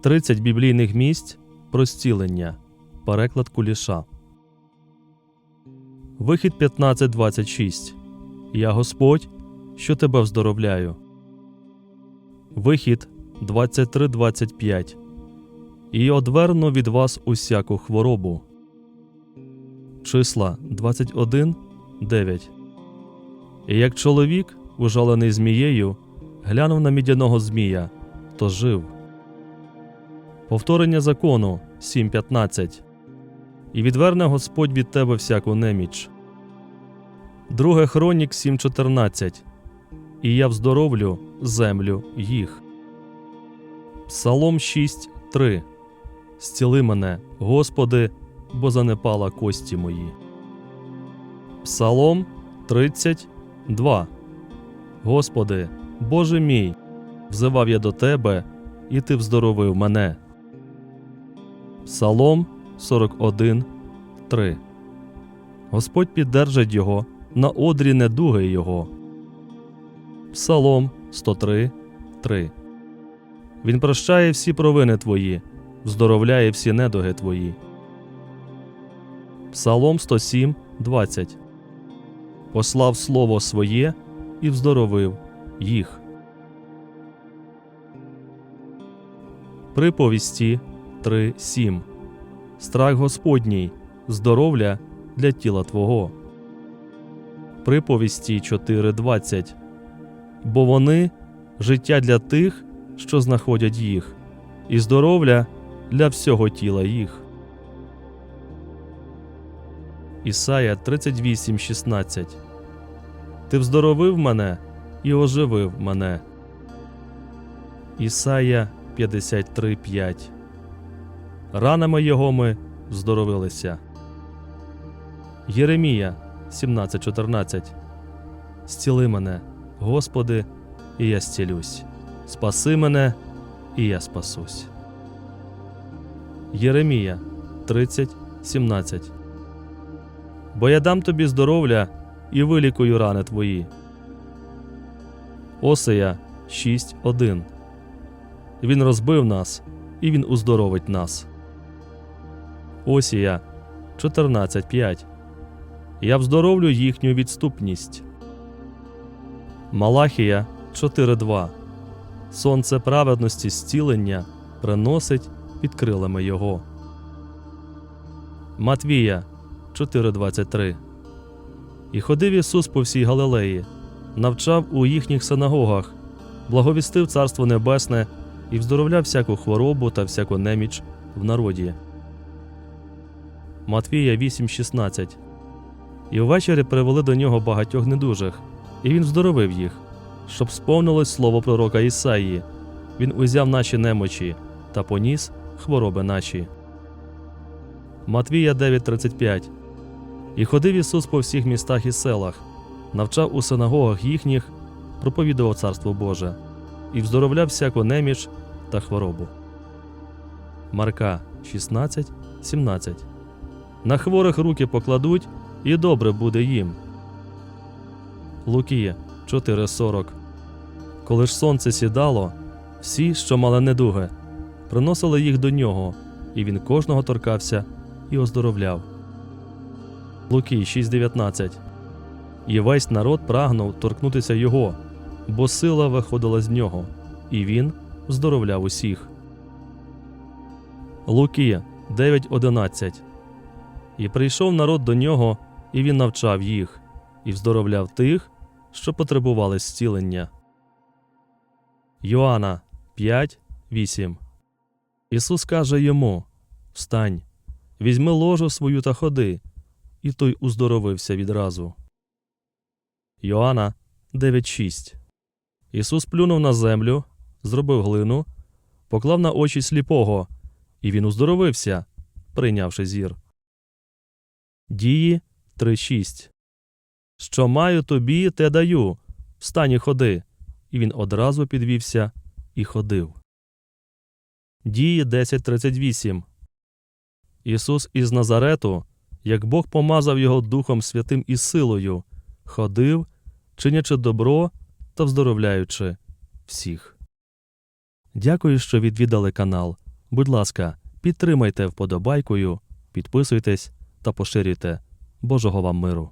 30 біблійних місць про зцілення. Переклад куліша. Вихід 15.26. Я Господь, що тебе вздоровляю. Вихід 23.25. І одверну від вас усяку хворобу. Числа 21, 9. І як чоловік, ужалений змією, глянув на мідяного змія, то жив. Повторення закону 7.15. І відверне Господь від тебе всяку неміч. Друге Хронік 7.14. І я вздоровлю землю їх. Псалом 6.3. Зціли мене, Господи, бо занепала кості мої. Псалом 32. Господи, Боже мій, взивав я до Тебе, і Ти вздоровив мене. Псалом 41, 3. Господь піддержить його на одрі недуги його. Псалом 103, 3. Він прощає всі провини твої, вздоровляє всі недуги твої. Псалом 107, 20. Послав слово своє і вздоровив їх. Приповісті 3.7 Страх Господній, здоров'я для тіла Твого. Приповісті 4.20 Бо вони життя для тих, що знаходять їх, і здоров'я для всього тіла їх. Ісая 38.16 Ти вздоровив мене і оживив мене. Ісая 53.5 Ранами його ми здоровилися. Єремія 17.14 Зціли мене, Господи, і я зцілюсь. Спаси мене, і я спасусь. Єремія 30.17 Бо я дам тобі здоров'я і вилікую рани твої. Осея 6.1 Він розбив нас, і він уздоровить нас. Осія 14.5 Я вздоровлю їхню відступність. Малахія 4.2 Сонце праведності зцілення приносить під крилами Його. Матвія 4.23 І ходив Ісус по всій Галилеї, навчав у їхніх синагогах, благовістив Царство Небесне і вздоровляв всяку хворобу та всяку неміч в народі. Матвія 8.16 І ввечері привели до нього багатьох недужих, і він вздоровив їх, щоб сповнилось слово пророка Ісаїї. Він узяв наші немочі та поніс хвороби наші. Матвія 9.35 І ходив Ісус по всіх містах і селах, навчав у синагогах їхніх, проповідував Царство Боже, і вздоровляв всяку неміч та хворобу. Марка 16.17 На хворих руки покладуть, і добре буде їм. Лукія 4.40 Коли ж сонце сідало, всі, що мали недуги, приносили їх до нього, і він кожного торкався і оздоровляв. Лукій 6.19 І весь народ прагнув торкнутися його, бо сила виходила з нього, і він здоровляв усіх. Луки 9.11 І прийшов народ до нього, і він навчав їх, і вздоровляв тих, що потребували зцілення. Йоанна 5.8 Ісус каже йому Встань, візьми ложу свою та ходи, і той уздоровився відразу. Йоанна 9.6 Ісус плюнув на землю, зробив глину, поклав на очі сліпого, і він уздоровився, прийнявши зір. Дії 3.6 Що маю тобі, те даю. Встань і ходи. І він одразу підвівся і ходив. Дії 10.38 Ісус із Назарету, як Бог помазав його Духом Святим і силою, ходив, чинячи добро та вздоровляючи всіх. Дякую, що відвідали канал. Будь ласка, підтримайте вподобайкою, підписуйтесь та поширюйте. Божого вам миру!